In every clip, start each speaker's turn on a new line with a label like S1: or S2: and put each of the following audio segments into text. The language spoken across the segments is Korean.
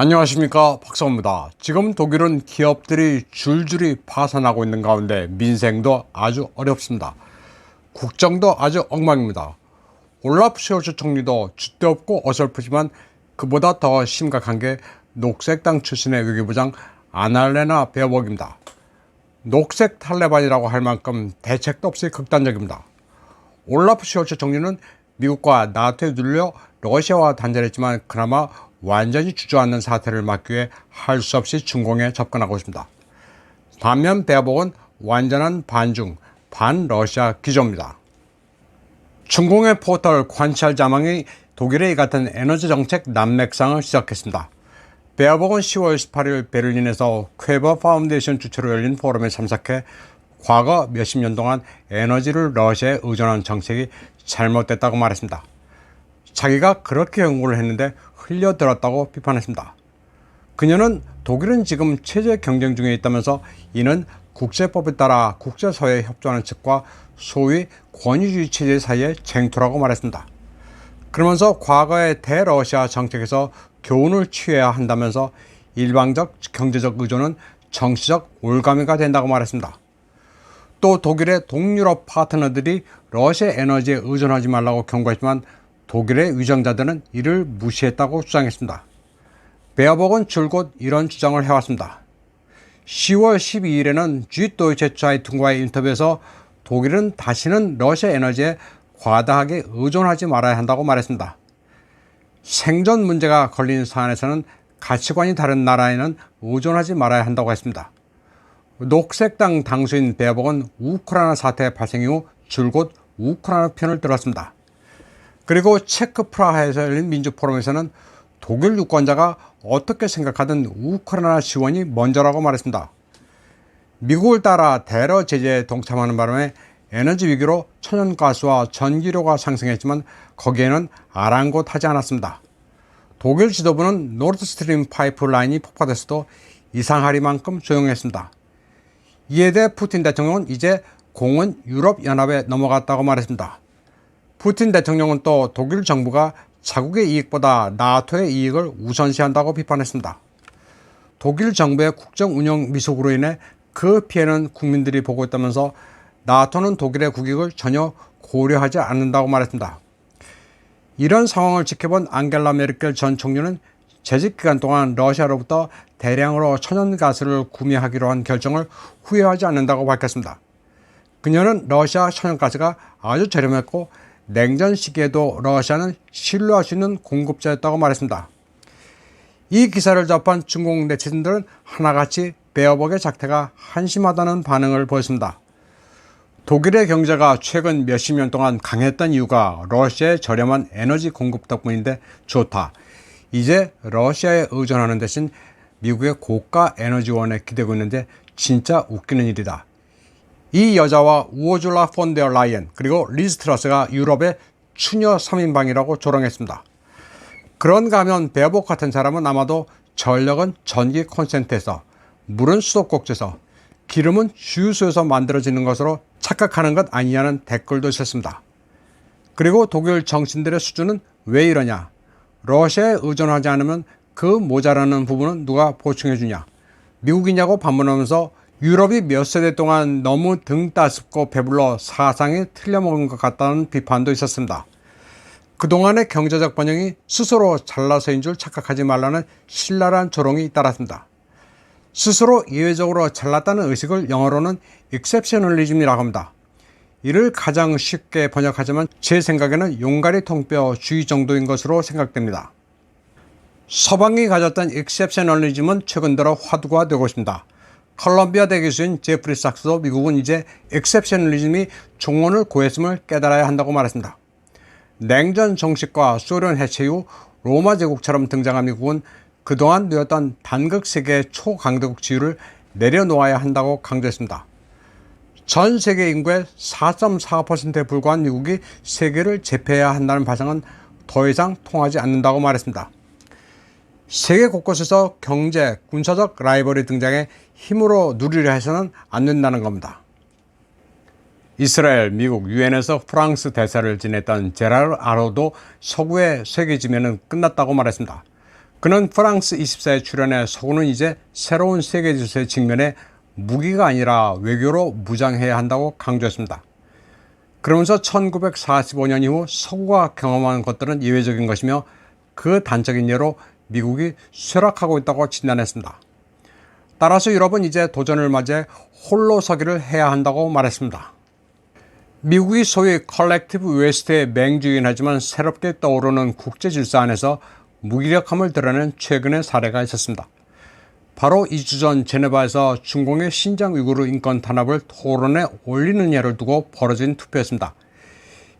S1: 안녕하십니까 박사입니다. 지금 독일은 기업들이 줄줄이 파산하고 있는 가운데 민생도 아주 어렵습니다. 국정도 아주 엉망입니다. 올라프 쇼츠 총리도 줏대 없고 어설프지만 그보다 더 심각한 게 녹색당 출신의 외교부장 아날레나 베어복입니다. 녹색 탈레반이라고 할 만큼 대책도 없이 극단적입니다. 올라프 쇼츠 총리는 미국과 나토에 눌려 러시아와 단절했지만 그나마 완전히 주저앉는 사태를 막기 위해 할 수 없이 중공에 접근하고 있습니다. 반면 베어복은 완전한 반중, 반러시아 기조입니다. 중공의 포털 관찰 자망이 독일의 이 같은 에너지 정책 난맥상을 시작했습니다. 베어복은 10월 18일 베를린에서 퀘버 파운데이션 주최로 열린 포럼에 참석해 과거 몇십 년 동안 에너지를 러시아에 의존한 정책이 잘못됐다고 말했습니다. 자기가 그렇게 연구를 했는데 흘려들었다고 비판했습니다. 그녀는 독일은 지금 체제 경쟁 중에 있다면서 이는 국제법에 따라 국제사회에 협조하는 측과 소위 권위주의 체제 사이의 쟁투라고 말했습니다. 그러면서 과거의 대러시아 정책에서 교훈을 취해야 한다면서 일방적 경제적 의존은 정치적 올가미가 된다고 말했습니다. 또 독일의 동유럽 파트너들이 러시아 에너지에 의존하지 말라고 경고했지만 독일의 위정자들은 이를 무시했다고 주장했습니다. 베어복은 줄곧 이런 주장을 해왔습니다. 10월 12일에는 쥐도이체 차이퉁과의 인터뷰에서 독일은 다시는 러시아 에너지에 과다하게 의존하지 말아야 한다고 말했습니다. 생존 문제가 걸린 사안에서는 가치관이 다른 나라에는 의존하지 말아야 한다고 했습니다. 녹색당 당수인 베어복은 우크라이나 사태 발생 이후 줄곧 우크라이나 편을 들었습니다. 그리고 체크 프라하에서 열린 민주포럼에서는 독일 유권자가 어떻게 생각하든 우크라이나 지원이 먼저라고 말했습니다. 미국을 따라 대러 제재에 동참하는 바람에 에너지 위기로 천연가스와 전기료가 상승했지만 거기에는 아랑곳하지 않았습니다. 독일 지도부는 노르드스트림 파이프라인이 폭파됐어도 이상하리만큼 조용했습니다. 이에 대해 푸틴 대통령은 이제 공은 유럽연합에 넘어갔다고 말했습니다. 푸틴 대통령은 또 독일 정부가 자국의 이익보다 나토의 이익을 우선시한다고 비판했습니다. 독일 정부의 국정 운영 미숙으로 인해 그 피해는 국민들이 보고 있다면서 나토는 독일의 국익을 전혀 고려하지 않는다고 말했습니다. 이런 상황을 지켜본 앙겔라 메르켈 전 총리는 재직 기간 동안 러시아로부터 대량으로 천연가스를 구매하기로 한 결정을 후회하지 않는다고 밝혔습니다. 그녀는 러시아 천연가스가 아주 저렴했고 냉전 시기에도 러시아는 신뢰할 수 있는 공급자였다고 말했습니다. 이 기사를 접한 중국 네티즌들은 하나같이 베어복의 작태가 한심하다는 반응을 보였습니다. 독일의 경제가 최근 몇십 년 동안 강했던 이유가 러시아의 저렴한 에너지 공급 덕분인데 좋다. 이제 러시아에 의존하는 대신 미국의 고가 에너지원에 기대고 있는데 진짜 웃기는 일이다. 이 여자와 우어줄라 폰데어 라이언 그리고 리스트러스가 유럽의 추녀 3인방이라고 조롱했습니다. 그런가 하면 베어복 같은 사람은 아마도 전력은 전기 콘센트에서 물은 수도꼭지에서 기름은 주유소에서 만들어지는 것으로 착각하는 것 아니냐는 댓글도 있었습니다. 그리고 독일 정치인들의 수준은 왜 이러냐? 러시아에 의존하지 않으면 그 모자라는 부분은 누가 보충해 주냐? 미국이냐고 반문하면서 유럽이 몇 세대 동안 너무 등 따숩고 배불러 사상이 틀려먹은 것 같다는 비판도 있었습니다. 그동안의 경제적 번영이 스스로 잘나서인 줄 착각하지 말라는 신랄한 조롱이 잇따랐습니다. 스스로 예외적으로 잘났다는 의식을 영어로는 exceptionalism이라고 합니다. 이를 가장 쉽게 번역하자면 제 생각에는 용가리 통뼈 주의 정도인 것으로 생각됩니다. 서방이 가졌던 exceptionalism은 최근 들어 화두가 되고 있습니다. 컬럼비아 대 교수인 제프리 삭스도 미국은 이제 exceptionalism이 종언을 고했음을 깨달아야 한다고 말했습니다. 냉전 정식과 소련 해체 후 로마 제국처럼 등장한 미국은 그동안 누렸던 단극 세계의 초강대국 지위를 내려놓아야 한다고 강조했습니다. 전 세계 인구의 4.4%에 불과한 미국이 세계를 제패해야 한다는 발상은 더 이상 통하지 않는다고 말했습니다. 세계 곳곳에서 경제, 군사적 라이벌이 등장해 힘으로 누리려 해서는 안 된다는 겁니다. 이스라엘, 미국, 유엔에서 프랑스 대사를 지냈던 제랄 아로도 서구의 세계지면은 끝났다고 말했습니다. 그는 프랑스 24에 출연해 서구는 이제 새로운 세계 질서에 직면해 무기가 아니라 외교로 무장해야 한다고 강조했습니다. 그러면서 1945년 이후 서구가 경험한 것들은 예외적인 것이며 그 단적인 예로 미국이 쇠락하고 있다고 진단했습니다. 따라서 유럽은 이제 도전을 맞이해 홀로 서기를 해야 한다고 말했습니다. 미국이 소위 컬렉티브 웨스트의 맹주이긴 하지만 새롭게 떠오르는 국제 질서 안에서 무기력함을 드러낸 최근의 사례가 있었습니다. 바로 2주 전 제네바에서 중공의 신장 위구르 인권 탄압을 토론에 올리는 예를 두고 벌어진 투표였습니다.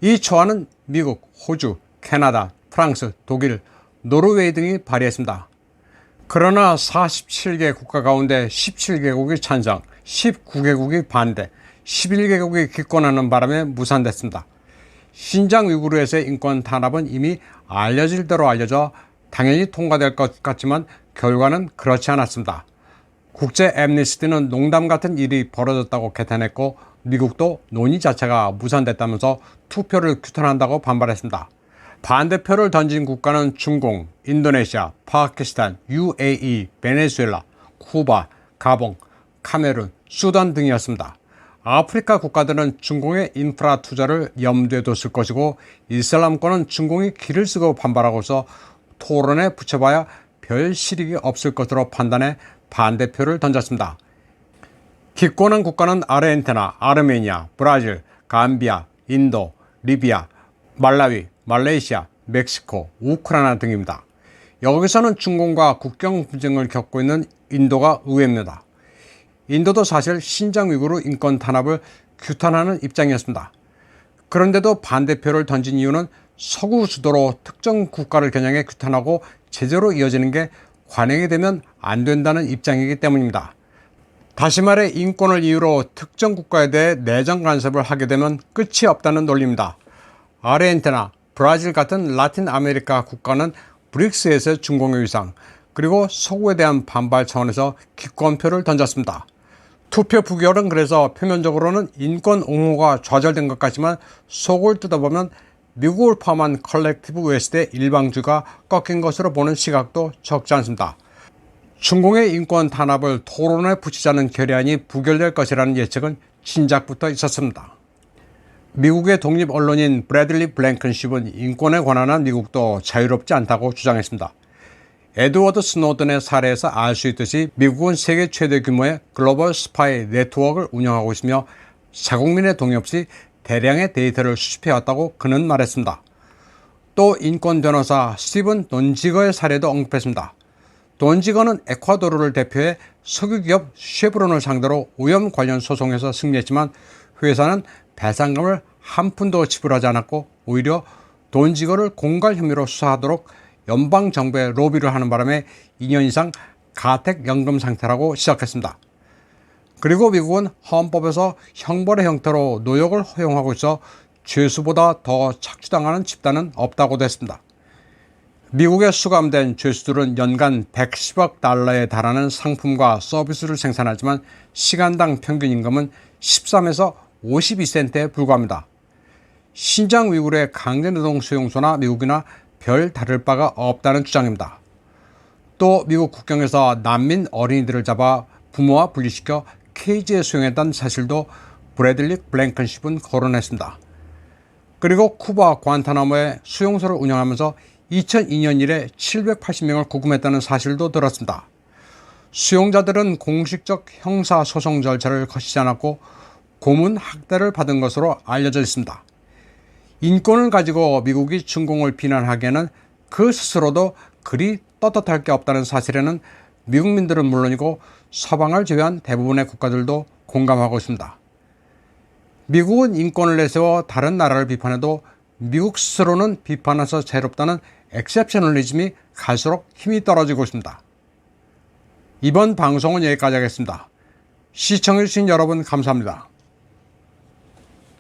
S1: 이 초안은 미국, 호주, 캐나다, 프랑스, 독일, 노르웨이 등이 발의했습니다. 그러나 47개 국가 가운데 17개국이 찬성, 19개국이 반대, 11개국이 기권하는 바람에 무산됐습니다. 신장 위구르에서의 인권 탄압은 이미 알려질 대로 알려져 당연히 통과될 것 같지만 결과는 그렇지 않았습니다. 국제 엠니스티는 농담 같은 일이 벌어졌다고 개탄했고 미국도 논의 자체가 무산됐다면서 투표를 규탄한다고 반발했습니다. 반대표를 던진 국가는 중공, 인도네시아, 파키스탄, UAE, 베네수엘라, 쿠바, 가봉, 카메룬, 수단 등이었습니다. 아프리카 국가들은 중공의 인프라 투자를 염두에 뒀을 것이고 이슬람권은 중공이 길을 쓰고 반발하고서 토론에 붙여봐야 별 실익이 없을 것으로 판단해 반대표를 던졌습니다. 기권한 국가는 아르헨티나, 아르메니아, 브라질, 감비아, 인도, 리비아, 말라위, 말레이시아, 멕시코, 우크라이나 등입니다. 여기서는 중공과 국경 분쟁을 겪고 있는 인도가 의외입니다. 인도도 사실 신장 위구르 인권 탄압을 규탄하는 입장이었습니다. 그런데도 반대표를 던진 이유는 서구 수도로 특정 국가를 겨냥해 규탄하고 제재로 이어지는 게 관행이 되면 안 된다는 입장이기 때문입니다. 다시 말해 인권을 이유로 특정 국가에 대해 내정 간섭을 하게 되면 끝이 없다는 논리입니다. 아르헨티나, 브라질 같은 라틴 아메리카 국가는 브릭스에서 중공의 위상, 그리고 서구에 대한 반발 차원에서 기권표를 던졌습니다. 투표 부결은 그래서 표면적으로는 인권 옹호가 좌절된 것 같지만 속을 뜯어보면 미국을 포함한 컬렉티브 웨스트의 일방주가 꺾인 것으로 보는 시각도 적지 않습니다. 중공의 인권 탄압을 토론에 붙이자는 결의안이 부결될 것이라는 예측은 진작부터 있었습니다. 미국의 독립 언론인 브래들리 블랭컨십은 인권에 관한 미국도 자유롭지 않다고 주장했습니다. 에드워드 스노든의 사례에서 알 수 있듯이 미국은 세계 최대 규모의 글로벌 스파이 네트워크를 운영하고 있으며 자국민의 동의 없이 대량의 데이터를 수집해왔다고 그는 말했습니다. 또 인권 변호사 스티븐 돈지거의 사례도 언급했습니다. 돈지거는 에콰도르를 대표해 석유기업 쉐브론을 상대로 오염 관련 소송에서 승리했지만 회사는 배상금을 한 푼도 지불하지 않았고 오히려 돈지거를 공갈 혐의로 수사하도록 연방 정부에 로비를 하는 바람에 2년 이상 가택 연금 상태라고 시작했습니다. 그리고 미국은 헌법에서 형벌의 형태로 노역을 허용하고 있어 죄수보다 더 착취당하는 집단은 없다고 됐습니다. 미국에 수감된 죄수들은 연간 110억 달러에 달하는 상품과 서비스를 생산하지만 시간당 평균 임금은 13에서 52센트에 불과합니다. 신장 위구르의 강제노동 수용소나 미국이나 별 다를 바가 없다는 주장입니다. 또 미국 국경에서 난민 어린이들을 잡아 부모와 분리시켜 케이지에 수용했다는 사실도 브래들리 블랭컨십은 거론했습니다. 그리고 쿠바 관타나모에 수용소를 운영하면서 2002년 이래 780명을 구금했다는 사실도 들었습니다. 수용자들은 공식적 형사소송 절차를 거치지 않았고 고문 학대를 받은 것으로 알려져 있습니다. 인권을 가지고 미국이 중공을 비난하기에는 그 스스로도 그리 떳떳할 게 없다는 사실에는 미국민들은 물론이고 서방을 제외한 대부분의 국가들도 공감하고 있습니다. 미국은 인권을 내세워 다른 나라를 비판해도 미국 스스로는 비판해서 자유롭다는 엑셉셔널리즘이 갈수록 힘이 떨어지고 있습니다. 이번 방송은 여기까지 하겠습니다. 시청해주신 여러분 감사합니다.